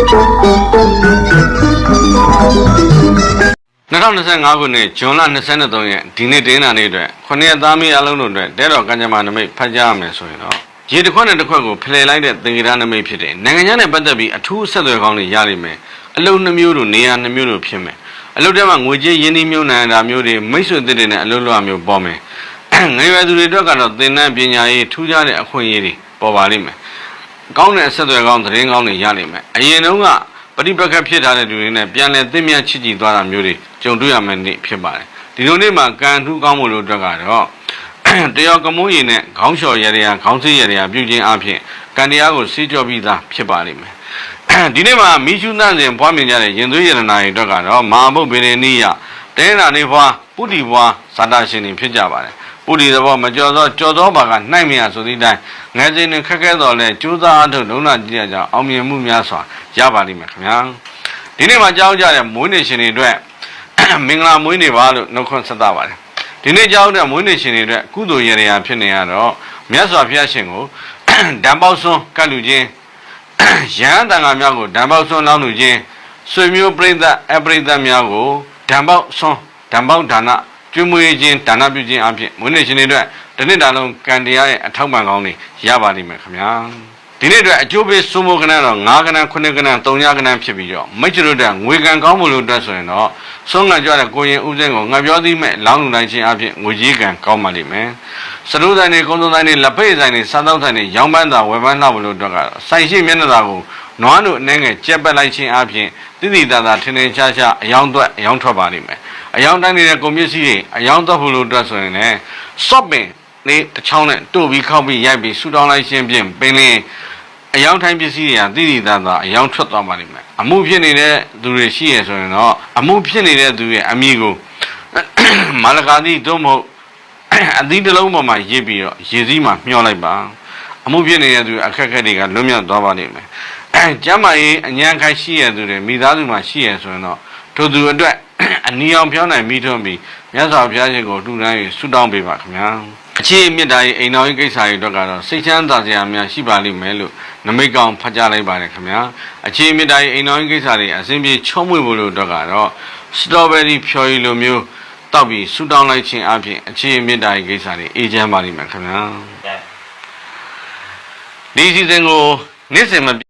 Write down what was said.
2025ခုနှစ်ဇွန်လ23ရက်ဒီနေ့တင်းနာနေ့အတွက်ခုနှစ်သားမီးအလုံးတို့အတွက်တဲတော်ကံကြမ္မာနမိတ်ဖတ်ကြားရမယ်ဆိုရင်တော့ရေတစ်ခွက်နဲ့တစ်ခွက်ကိုဖလှယ်လိုက်တဲ့သင်္ကေတနမိတ်ဖြစ်တယ်နိုင်ငံခြားနဲ့ပတ်သက်ပြီးအထူးဆက်သွယ်ကောင်းတွေရလိမ့်မယ်အလုံးနှမျိုးတို့နေရာနှမျိုးတို့ဖြစ်မယ်အလုံးထဲမှာငွေကြေးရင်းနှီးမြှုပ်နှံတာမျိုးတွေမိတ်ဆွေသစ်တွေနဲ့အလုံးလွှာမျိုးပေါ်မယ်ငွေရွယ်သူတွေအတွက်ကတော့သင်တန်းပညာရေးထူးခြားတဲ့အခွင့်အရေးတွေပေါ်ပါလိမ့်မယ် ကောင်းတဲ့အဆက်အသွယ်ကောင်းသတင်းကောင်းတွေရလိမ့်မယ်အရင်တုန်းကပဋိပက္ခဖြစ်ထားတဲ့လူတွေနဲ့ပြန်လည်သင့်မြတ်ချစ်ကြည်သွားတာမျိုးတွေကြုံတွေ့ရမယ့်နေ့ဖြစ်ပါတယ်ဒီလိုနေ့မှာကံထူးကောင်းမှုလို့အတွက်ကတော့တယောက်ကမိုးရည်နဲ့ခေါင်းလျှော်ရရရာခေါင်းစည်းရရပြုခြင်းအပြင်ကံတရားကိုစေးကြောပြီးသားဖြစ်ပါလိမ့်မယ်ဒီနေ့မှာမိရှုသန့်စဉ်ပွားမြင်ကြတဲ့ရင်သွေးရတနာတွေအတွက်ကတော့မဟာဘုတ်ဗေဒနိယတဲနာနေဘွားပုတိဘွားဇာတာရှင်တွေဖြစ်ကြပါတယ်ပုတိသဘောမကြော်သောကြော်သောဘာကနှိုက်မရဆိုသည့်တိုင်ငယ်စဉ်နဲ့ခက်ခဲတော်လဲကြိုးစားအထုတ်လုံးနာကြည့်ရကြအောင်အောင်မြင်မှုများစွာရပါလိမ့်မယ်ခင်ဗျာဒီနေ့မှာကြောက်ကြတဲ့မွေးနေ့ရှင်တွေအတွက်မင်္ဂလာမွေးနေ့ပါလို့နှုတ်ခွန်းဆက်တာပါတယ်ဒီနေ့ကြောက်တဲ့မွေးနေ့ရှင်တွေအတွက်ကုသိုလ်ရရဖြစ်နေရတော့မြတ်စွာဘုရားရှင်ကိုဓမ္ပေါဆွန်းကတ်လူချင်းရဟန်းတန်ခါများကိုဓမ္ပေါဆွန်းလောင်းလူချင်းဆွေမျိုးပြိဿအပရိသတ်များကို ဓမ္ပေါဆွန်းဓမ္ပေါဒါနကျွေးမွေးခြင်းဒါနပြုခြင်းအပြင်မွေးနေ့ရှင်တွေအတွက်တစ်နှစ်တာလုံးကံတရားရဲ့အထောက်ပံ့ကောင်းတွေရပါလိမ့်မယ်ခင်ဗျာဒီနေ့အတွက်အကျိုးပေးစိုးမိုးကဏ္ဍတော့9ကဏ္ဍ9ကဏ္ဍ3ညကဏ္ဍဖြစ်ပြီးတော့မိတ်ဆွေတို့တဲ့ငွေကံကောင်းမှုလို့အတွက်ဆိုရင်တော့ဆုံးငံကြတဲ့ကိုရင်ဦးစင်းကိုငါပြောသည်မဲ့လောင်းလူတိုင်းချင်းအပြင်ငွေကြီးကံကောင်းပါလိမ့်မယ်စရုဆိုင်တွေကုန်းစုံဆိုင်တွေလက်ဖက်ဆိုင်တွေစားသောက်ဆိုင်တွေရောင်းပန်းတာဝယ်ပန်းလှဖို့လို့အတွက်ကတော့ဆိုင်ရှိမျက်နှာသာကို နွားတို့အနေငယ်ကြက်ပက်လိုက်ခြင်းအပြင်တိတိတသာထင်ထင်ရှားရှားအယောင်သွက်အယောင်ထွက်ပါလိမ့်မယ်အယောင်တိုင်းနေတဲ့ကုန်ပစ္စည်းတွေအယောင်သွက်ဖို့လို့အတွက်ဆိုရင်လည်း shopping နေတစ်ချောင်းနဲ့တို့ပြီးခောက်ပြီးရိုက်ပြီးဆူတောင်းလိုက်ခြင်းဖြင့်ပင်လင်းအယောင်ထိုင်းပစ္စည်းတွေကတိတိတသာအယောင်ထွက်သွားပါလိမ့်မယ်အမှုဖြစ်နေတဲ့သူတွေရှိရဆိုရင်တော့အမှုဖြစ်နေတဲ့သူရဲ့အမိကိုမာလကာတိတို့မဟုတ်အသီးတစ်လုံးပေါ်မှာရေးပြီးတော့ရေစည်းမှာမျှောလိုက်ပါအမှုဖြစ်နေတဲ့သူအခက်အခဲတွေကလွတ်မြောက်သွားပါလိမ့်မယ်အဲ ကျမ်းမာရေးအញ្ញံခိုင်ရှိရသူတွေမိသားစုမှာရှိရဆိုရင်တော့ထိုသူအတွက်အနီအောင်ဖြောင်းနိုင်ပြီးထွန်းပြီးမြတ်စွာဘုရားရှင်ကိုလှူဒန်း၍ဆုတောင်းပေးပါခင်ဗျာအခြေအမြင့်တာရေးအိမ်တော်ရေးကိစ္စတွေအတွက်ကတော့စိတ်ချမ်းသာစရာများရှိပါလိမ့်မယ်လို့နမိတ်ကောင်ဖတ်ကြားလိုက်ပါတယ်ခင်ဗျာအခြေအမြင့်တာရေးအိမ်တော်ရေးကိစ္စတွေအစဉ်ပြေချုံးမွေဖို့လို့အတွက်ကတော့စတော်ဘယ်ရီဖြော်ရည်လိုမျိုးတောက်ပြီးဆူတောင်းလိုက်ခြင်းအပြင်အခြေအမြင့်တာရေးကိစ္စတွေအေးချမ်းပါလိမ့်မယ်ခင်ဗျာဒီစီစဉ်ကိုနေ့စဉ်မပြ